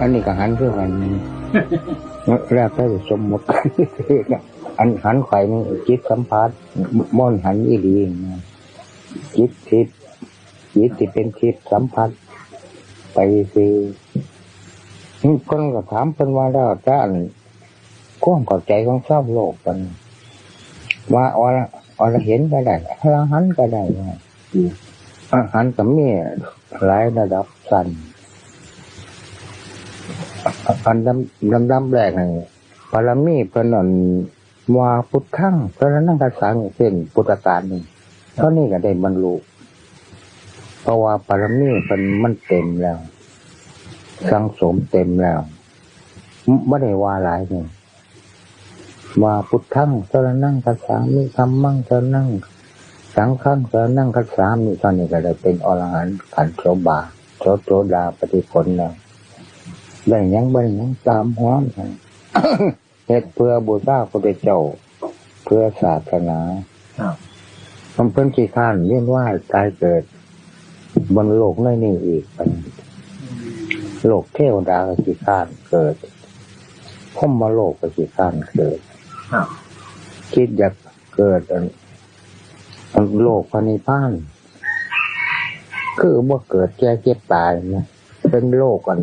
อันนี้ก็หันเพื่อกันแรกก็สมมติอันหันไข่นี่จิตสัมผัสม่อนหันอีดีนะจิตทิพย์จิตที่เป็นทิพย์สัมผัส ไปคือคนก็ถามเพิ่นว่าแล้วจ้าอันความเข้าใจของชาวโลกกันว่าอรอรเห็นก็ได้อรหันต์ก็ได้ว่าอาหารก็มีหลายระดับสั้น อันดำดำดำแรกนี่ปรมีเป็นอันว่าพุทธังเพราะนั้นกสังเช่นพุทธการนี่เท่านี้ก็ได้บรรลุเพราะว่าปรมีเป็นมันเต็มแล้ว สังสมเต็มแล้วไม่ได้ว่าหลายนี่ว่าพุทธังสรนั่งคัสสามิธรรมังสรนั่งสังฆังสรนั่งคัสสามิตอนนี้ก็ได้เป็นอรหันต์ขันธ์โสบาโสโตดาปฏิผลแล้ว ได้หยังบ่ได้หยังตามหัวมันเหตุเพื่อบูชาพระเจ้า เพื่อศาสนาครับมันเพิ่นขี้ข้านเรียนว่าตายเกิด บนโลกในนี้อีกเป็นโลกเทวดาก็ขี้ข้านเกิดพมมาโลกก็ขี้ข้านเกิดครับคิดอยากเกิดอันอันโลกพระนิพพานคือว่าเกิดแก่เจ็บตายนะเป็นโลกกัน